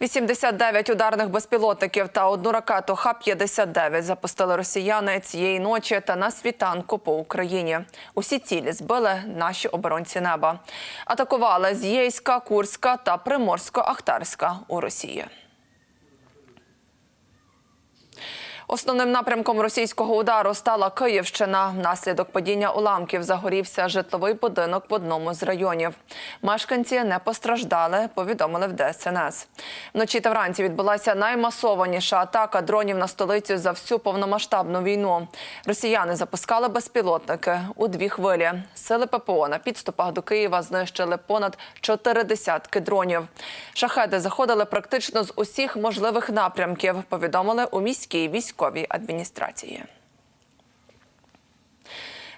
89 ударних безпілотників та одну ракету Х-59 запустили росіяни цієї ночі та на світанку по Україні. Усі цілі збили наші оборонці неба. Атакували з Єйська, Курська та Приморсько-Ахтарська у Росії. Основним напрямком російського удару стала Київщина. Внаслідок падіння уламків загорівся житловий будинок в одному з районів. Мешканці не постраждали, повідомили в ДСНС. Вночі та вранці відбулася наймасованіша атака дронів на столицю за всю повномасштабну війну. Росіяни запускали безпілотники у дві хвилі. Сили ППО на підступах до Києва знищили понад чотири десятки дронів. Шахеди заходили практично з усіх можливих напрямків. Повідомили у міській військовій адміністрації.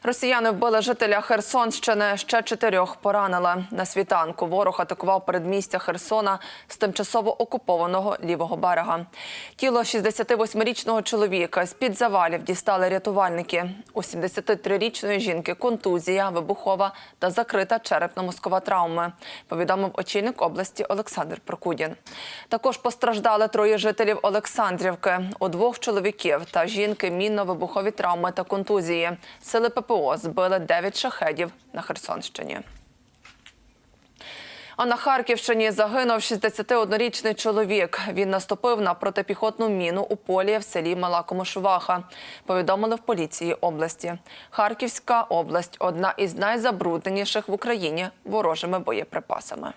Росіяни вбили жителя Херсонщини. Ще чотирьох поранили. На світанку ворог атакував передмістя Херсона з тимчасово окупованого лівого берега. Тіло 68-річного чоловіка з під завалів дістали рятувальники. У 73-річної жінки контузія, вибухова та закрита черепно-мозкова травми. Повідомив очільник області Олександр Прокудін. Також постраждали троє жителів Олександрівки. У двох чоловіків та жінки мінно-вибухові травми та контузії. Сили ППО збили 9 шахедів на Херсонщині. А на Харківщині загинув 61-річний чоловік. Він наступив на протипіхотну міну у полі в селі Мала Комошуваха. Повідомили в поліції області. Харківська область одна із найзабрудненіших в Україні ворожими боєприпасами.